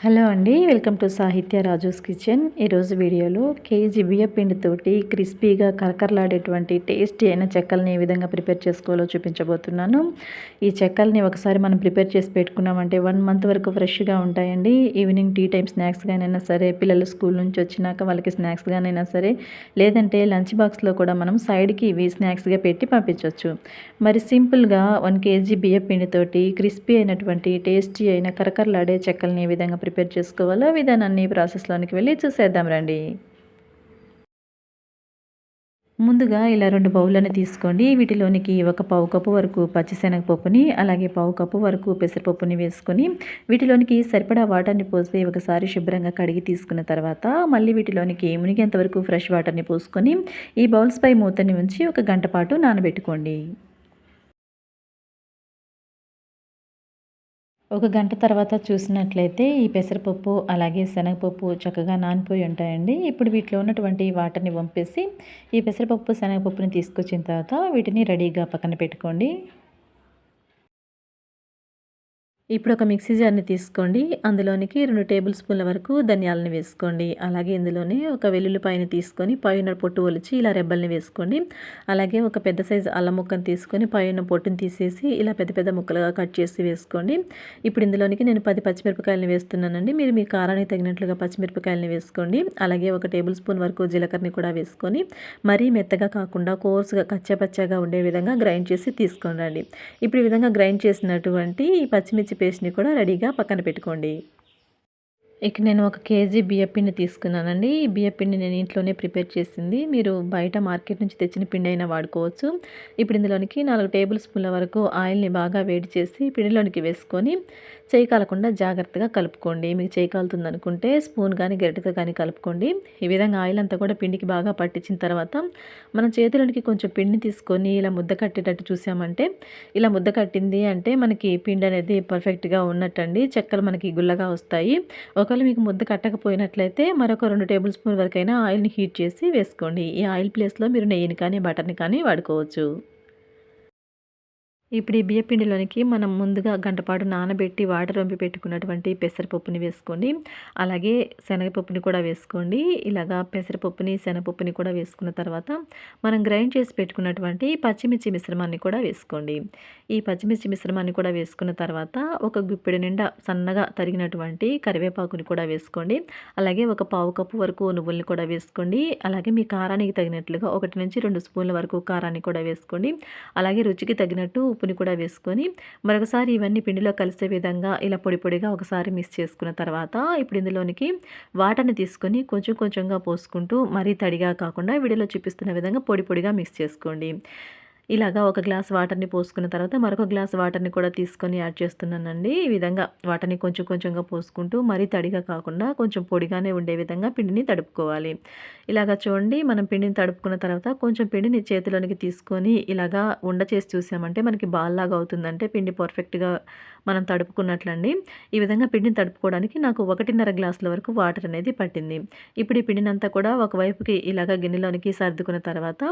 Hello అండి welcome to సాహిత్య Raju's kitchen. ఈరోజు వీడియోలో కేజీ బియ్యపిండితోటి క్రిస్పీగా కరకరలాడేటువంటి టేస్టీ అయిన చెక్కల్ని ఏ విధంగా ప్రిపేర్ చేసుకోవాలో చూపించబోతున్నాను. ఈ చెక్కల్ని ఒకసారి మనం ప్రిపేర్ చేసి పెట్టుకున్నామంటే వన్ మంత్ వరకు ఫ్రెష్గా ఉంటాయండి. ఈవినింగ్ టీ టైం స్నాక్స్గానైనా సరే పిల్లలు స్కూల్ నుంచి వచ్చినాక వాళ్ళకి స్నాక్స్గానైనా సరే లేదంటే లంచ్ బాక్స్లో కూడా మనం సైడ్కి ఇవి స్నాక్స్గా పెట్టి పంపించవచ్చు మరి సింపుల్గా వన్ కేజీ బియ్యపిండితోటి క్రిస్పీ అయినటువంటి టేస్టీ అయిన కరకరలాడే చెక్కల్ని ఏ విధంగా ప్రిపేర్ చేసుకోవాలో విధానాన్ని ప్రాసెస్లోనికి వెళ్ళి చూసేద్దాం రండి. ముందుగా ఇలా రెండు బౌళ్ళని తీసుకోండి. వీటిలోనికి ఒక పావు కప్పు వరకు పచ్చిశనగపప్పుని అలాగే పావు కప్పు వరకు పెసరపప్పుని వేసుకొని వీటిలోనికి సరిపడా వాటర్ని పోసి ఒకసారి శుభ్రంగా కడిగి తీసుకున్న తర్వాత మళ్ళీ వీటిలోనికి మునిగేంత వరకు ఫ్రెష్ వాటర్ని పోసుకొని ఈ బౌల్స్పై మూతని ఉంచి ఒక గంట పాటు నానబెట్టుకోండి. ఒక గంట తర్వాత చూసినట్లయితే ఈ పెసరపప్పు అలాగే శనగపప్పు చక్కగా నానిపోయి ఉంటాయండి. ఇప్పుడు వీటిలో ఉన్నటువంటి వాటర్ని పంపేసి ఈ పెసరపప్పు శనగపప్పుని తీసుకొచ్చిన తర్వాత వీటిని రెడీగా పక్కన పెట్టుకోండి. ఇప్పుడు ఒక మిక్సీ జార్ని తీసుకోండి. అందులోనికి రెండు టేబుల్ స్పూన్ల వరకు ధనియాలను వేసుకోండి. అలాగే ఇందులోనే ఒక వెల్లుల్లిపాయని తీసుకొని పైన పొట్టు ఒలిచి ఇలా రెబ్బల్ని వేసుకోండి. అలాగే ఒక పెద్ద సైజు అల్లం ముక్కను తీసుకొని పైన పొట్టుని తీసేసి ఇలా పెద్ద పెద్ద ముక్కలుగా కట్ చేసి వేసుకోండి. ఇప్పుడు ఇందులోనికి నేను పది పచ్చిమిరపకాయలని వేస్తున్నానండి. మీరు మీ కారానికి తగినట్లుగా పచ్చిమిరపకాయలని వేసుకోండి. అలాగే ఒక టేబుల్ స్పూన్ వరకు జీలకర్రని కూడా వేసుకొని మరీ మెత్తగా కాకుండా కోర్సుగా కచ్చపచ్చగా ఉండే విధంగా గ్రైండ్ చేసి తీసుకోండి. ఇప్పుడు ఈ విధంగా గ్రైండ్ చేసినటువంటి ఈ పచ్చిమిర్చి పేస్ట్ని కూడా రెడీగా పక్కన పెట్టుకోండి. ఇక నేను ఒక కేజీ బియ్యపిండి తీసుకున్నానండి. ఈ బియ్యపిండి నేను ఇంట్లోనే ప్రిపేర్ చేసింది. మీరు బయట మార్కెట్ నుంచి తెచ్చిన పిండి అయినా వాడుకోవచ్చు. ఇప్పుడు ఇందులోనికి నాలుగు టేబుల్ స్పూన్ల వరకు ఆయిల్ని బాగా వేడి చేసి పిండిలోనికి వేసుకొని చేయి కాలకుండా జాగ్రత్తగా కలుపుకోండి. మీకు చేయి కాలుతుంది అనుకుంటే స్పూన్ కానీ గరిటెతో కానీ కలుపుకోండి. ఈ విధంగా ఆయిల్ అంతా కూడా పిండికి బాగా పట్టించిన తర్వాత మనం చేతులకి కొంచెం పిండిని తీసుకొని ఇలా ముద్ద కట్టేటట్టు చూసామంటే ఇలా ముద్ద కట్టింది అంటే మనకి పిండి అనేది పర్ఫెక్ట్గా ఉన్నట్టండి. చెక్కలు మనకి గుల్లగా వస్తాయి. ఒకవేళ మీకు ముద్ద కట్టకపోయినట్లయితే మరొక రెండు టేబుల్ స్పూన్ వరకైనా ఆయిల్ని హీట్ చేసి వేసుకోండి. ఈ ఆయిల్ ప్లేస్లో మీరు నెయ్యిని కానీ బటర్ని కానీ వాడుకోవచ్చు. ఇప్పుడు ఈ బియ్యపిండిలోనికి మనం ముందుగా గంటపాటు నానబెట్టి వాటర్ వంపి పెట్టుకున్నటువంటి పెసరపప్పుని వేసుకోండి. అలాగే శనగపప్పుని కూడా వేసుకోండి. ఇలాగా పెసరపప్పుని శనగపప్పుని కూడా వేసుకున్న తర్వాత మనం గ్రైండ్ చేసి పెట్టుకున్నటువంటి పచ్చిమిర్చి మిశ్రమాన్ని కూడా వేసుకోండి. ఈ పచ్చిమిర్చి మిశ్రమాన్ని కూడా వేసుకున్న తర్వాత ఒక గుప్పెడు నిండా సన్నగా తరిగినటువంటి కరివేపాకుని కూడా వేసుకోండి. అలాగే ఒక పావు కప్పు వరకు నువ్వుల్ని కూడా వేసుకోండి. అలాగే మీ కారానికి తగినట్లుగా ఒకటి నుంచి రెండు స్పూన్ల వరకు కారాన్ని కూడా వేసుకోండి. అలాగే రుచికి తగినట్టు ఉప్పుని కూడా వేసుకొని మరొకసారి ఇవన్నీ పిండిలో కలిసే విధంగా ఇలా పొడి పొడిగా ఒకసారి మిక్స్ చేసుకున్న తర్వాత ఇప్పుడు ఇందులోనికి వాటర్ని తీసుకొని కొంచెం కొంచెంగా పోసుకుంటూ మరీ తడిగా కాకుండా వీడియోలో చూపిస్తున్న విధంగా పొడి పొడిగా మిక్స్ చేసుకోండి. ఇలాగా ఒక గ్లాస్ వాటర్ని పోసుకున్న తర్వాత మరొక గ్లాస్ వాటర్ని కూడా తీసుకొని యాడ్ చేస్తున్నానండి. ఈ విధంగా వాటర్ని కొంచెం కొంచెంగా పోసుకుంటూ మరీ తడిగా కాకుండా కొంచెం పొడిగానే ఉండే విధంగా పిండిని తడుపుకోవాలి. ఇలాగా చూడండి మనం పిండిని తడుపుకున్న తర్వాత కొంచెం పిండిని చేతిలోనికి తీసుకొని ఇలాగా ఉండ చేసి చూసామంటే మనకి బాల్లాగా అవుతుందంటే పిండి పర్ఫెక్ట్గా మనం తడుపుకున్నట్లండి. ఈ విధంగా పిండిని తడుపుకోవడానికి నాకు ఒకటిన్నర గ్లాసుల వరకు వాటర్ అనేది పట్టింది. ఇప్పుడు ఈ పిండినంతా కూడా ఒకవైపుకి ఇలాగ గిన్నెలోనికి సర్దుకున్న తర్వాత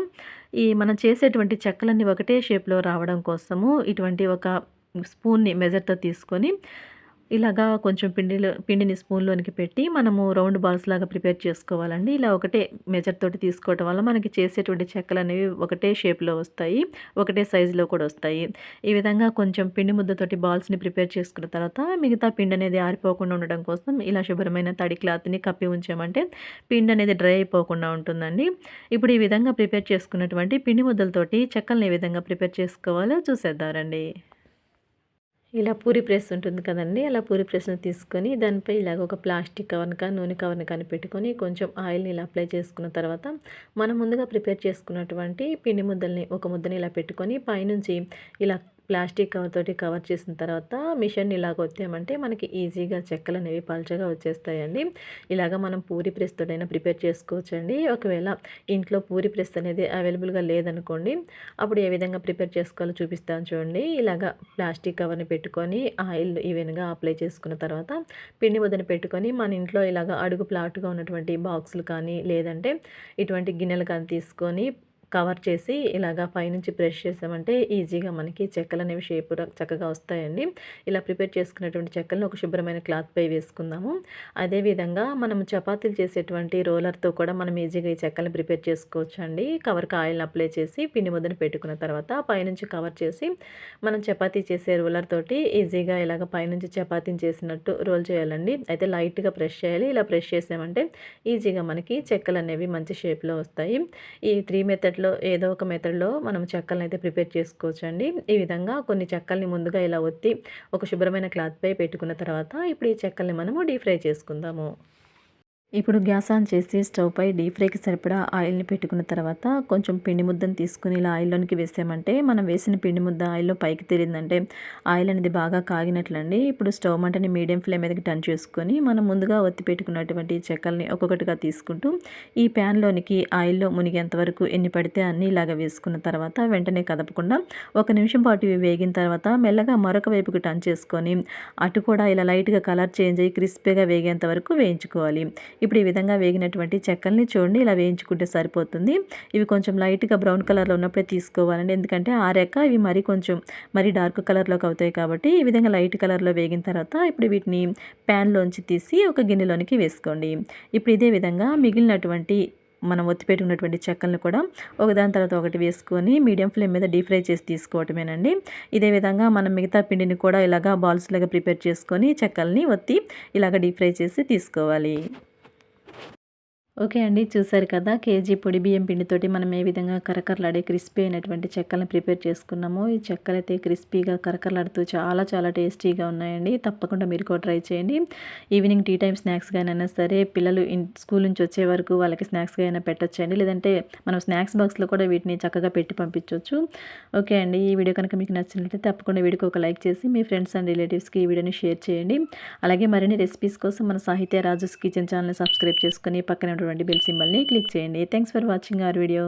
ఈ మనం చేసేటువంటి చెక్కలన్నీ ఒకటే షేప్లో రావడం కోసము ఇటువంటి ఒక స్పూన్ని మెజర్తో తీసుకొని ఇలాగా కొంచెం పిండిలో పిండిని స్పూన్లోనికి పెట్టి మనము రౌండ్ బాల్స్ లాగా ప్రిపేర్ చేసుకోవాలండి. ఇలా ఒకటే మెజర్ తోటి తీసుకోవటం వల్ల మనకి చేసేటువంటి చెక్కలు అనేవి ఒకటే షేప్లో వస్తాయి ఒకటే సైజులో కూడా వస్తాయి. ఈ విధంగా కొంచెం పిండి ముద్దతోటి బాల్స్ని ప్రిపేర్ చేసుకున్న తర్వాత మిగతా పిండి అనేది ఆరిపోకుండా ఉండడం కోసం ఇలా శుభ్రమైన తడి క్లాత్ని కప్పి ఉంచామంటే పిండి అనేది డ్రై అయిపోకుండా ఉంటుందండి. ఇప్పుడు ఈ విధంగా ప్రిపేర్ చేసుకున్నటువంటి పిండి ముద్దలతోటి చెక్కలను ఏ విధంగా ప్రిపేర్ చేసుకోవాలో చూసేద్దారండి ఇలా పూరి ప్రెస్ ఉంటుంది కదండి అలా పూరి ప్రెస్ని తీసుకొని దానిపై ఇలాగ ఒక ప్లాస్టిక్ కవర్ని కానీ నూనె కవర్ని కానీ పెట్టుకొని కొంచెం ఆయిల్ని ఇలా అప్లై చేసుకున్న తర్వాత మనం ముందుగా ప్రిపేర్ చేసుకున్నటువంటి పిండి ముద్దల్ని ఒక ముద్దని ఇలా పెట్టుకొని పైనుంచి ఇలా ప్లాస్టిక్ కవర్ తోటి కవర్ చేసిన తర్వాత మిషన్ ఇలాగ వచ్చామంటే మనకి ఈజీగా చెక్కలు అనేవి పల్చగా వచ్చేస్తాయండి. ఇలాగ మనం పూరి ప్రెస్ తోటైనా ప్రిపేర్ చేసుకోవచ్చండి. ఒకవేళ ఇంట్లో పూరి ప్రెస్ అనేది అవైలబుల్గా లేదనుకోండి అప్పుడు ఏ విధంగా ప్రిపేర్ చేసుకోవాలో చూపిస్తాను చూడండి. ఇలాగ ప్లాస్టిక్ కవర్ని పెట్టుకొని ఆయిల్ ఈవెన్గా అప్లై చేసుకున్న తర్వాత పిండి ముద్దని పెట్టుకొని మన ఇంట్లో ఇలాగ అడుగు ప్లాట్గా ఉన్నటువంటి బాక్సులు కానీ లేదంటే ఇటువంటి గిన్నెలు కానీ తీసుకొని కవర్ చేసి ఇలాగా పైనుంచి ప్రెస్ చేసామంటే ఈజీగా మనకి చెక్కలు అనేవి షేప్ చక్కగా వస్తాయండి. ఇలా ప్రిపేర్ చేసుకున్నటువంటి చెక్కలను ఒక శుభ్రమైన క్లాత్ పై వేసుకుందాము. అదేవిధంగా మనం చపాతీలు చేసేటువంటి రోలర్తో కూడా మనం ఈజీగా ఈ చెక్కలను ప్రిపేర్ చేసుకోవచ్చు అండి కవర్కి ఆయిల్ అప్లై చేసి పిండి ముద్దను పెట్టుకున్న తర్వాత పైనుంచి కవర్ చేసి మనం చపాతీ చేసే రోలర్ తోటి ఈజీగా ఇలాగ పైనుంచి చపాతీని చేసినట్టు రోల్ చేయాలండి. అయితే లైట్గా ప్రెష్ చేయాలి. ఇలా ప్రెష్ చేసామంటే ఈజీగా మనకి చెక్కలు అనేవి మంచి షేప్లో వస్తాయి. ఈ త్రీ మెథడ్లో ఏదో ఒక మెథడ్లో మనం చెక్కలను అయితే ప్రిపేర్ చేసుకోవచ్చండి. ఈ విధంగా కొన్ని చెక్కల్ని ముందుగా ఇలా ఒత్తి ఒక శుభ్రమైన క్లాత్పై పెట్టుకున్న తర్వాత ఇప్పుడు ఈ చెక్కల్ని మనము డీప్ ఫ్రై చేసుకుందాము. ఇప్పుడు గ్యాస్ ఆన్ చేసి స్టవ్ పై డీప్ ఫ్రైకి సరిపడా ఆయిల్ని పెట్టుకున్న తర్వాత కొంచెం పిండి ముద్దను తీసుకుని ఇలా ఆయిల్లోనికి వేసామంటే మనం వేసిన పిండి ముద్ద ఆయిల్లో పైకి తేలిందంటే ఆయిల్ అనేది బాగా కాగినట్లండి. ఇప్పుడు స్టవ్ మంటని మీడియం ఫ్లేమ్ మీదకి టర్న్ చేసుకొని మనం ముందుగా ఒత్తి పెట్టుకున్నటువంటి చెక్కల్ని ఒక్కొక్కటిగా తీసుకుంటూ ఈ ప్యాన్లోనికి ఆయిల్లో మునిగేంత వరకు ఎన్ని పడితే అన్నీ ఇలాగా వేసుకున్న తర్వాత వెంటనే కదపకుండా ఒక నిమిషం పాటు ఇవి వేగిన తర్వాత మెల్లగా మరొక వైపుకి టర్న్ చేసుకొని అటు కూడా ఇలా లైట్గా కలర్ చేంజ్ అయ్యి క్రిస్పీగా వేగేంత వరకు వేయించుకోవాలి. ఇప్పుడు ఈ విధంగా వేగినటువంటి చెక్కల్ని చూడండి ఇలా వేయించుకుంటే సరిపోతుంది. ఇవి కొంచెం లైట్గా బ్రౌన్ కలర్లో ఉన్నప్పుడే తీసుకోవాలండి. ఎందుకంటే ఆరాక ఇవి మరీ కొంచెం మరీ డార్క్ కలర్లోకి అవుతాయి కాబట్టి ఈ విధంగా లైట్ కలర్లో వేగిన తర్వాత ఇప్పుడు వీటిని ప్యాన్లోంచి తీసి ఒక గిన్నెలోనికి వేసుకోండి. ఇప్పుడు ఇదే విధంగా మిగిలినటువంటి మనం ఒత్తి పెట్టుకున్నటువంటి చెక్కలను కూడా ఒకదాని తర్వాత ఒకటి వేసుకొని మీడియం ఫ్లేమ్ మీద డీప్ ఫ్రై చేసి తీసుకోవటమేనండి. ఇదే విధంగా మనం మిగతా పిండిని కూడా ఇలాగా బాల్స్ లాగా ప్రిపేర్ చేసుకొని చెక్కల్ని ఒత్తి ఇలాగ డీప్ ఫ్రై చేసి తీసుకోవాలి. ఓకే అండి చూసారు కదా కేజీ పొడి బియ్యం పిండితోటి మనం ఏ విధంగా కరకరలాడే క్రిస్పీ అయినటువంటి చెక్కలను ప్రిపేర్ చేసుకున్నామో ఈ చెక్కలు అయితే క్రిస్పీగా కరకరలాడుతూ చాలా చాలా టేస్టీగా ఉన్నాయండి. తప్పకుండా మీరు కూడా ట్రై చేయండి. ఈవినింగ్ టీ టైం స్నాక్స్గా అయినా సరే పిల్లలు స్కూల్ నుంచి వచ్చే వరకు వాళ్ళకి స్నాక్స్గా అయినా పెట్టచ్చండి. లేదంటే మనం స్నాక్స్ బాక్స్లో కూడా వీటిని చక్కగా పెట్టి పంపించవచ్చు ఓకే అండి ఈ వీడియో కనుక మీకు నచ్చినట్లయితే తప్పకుండా వీడియోకి ఒక లైక్ చేసి మీ ఫ్రెండ్స్ అండ్ రిలేటివ్స్కి ఈ వీడియోని షేర్ చేయండి. అలాగే మరిన్ని రెసిపీస్ కోసం మన సాహిత్య రాజుస్ కిచెన్ ఛానల్ని సబ్స్క్రైబ్ చేసుకుని పక్కన ఉన్నటువంటి బెల్ సింబల్ని క్లిక్ చేయండి. Thanks for watching our video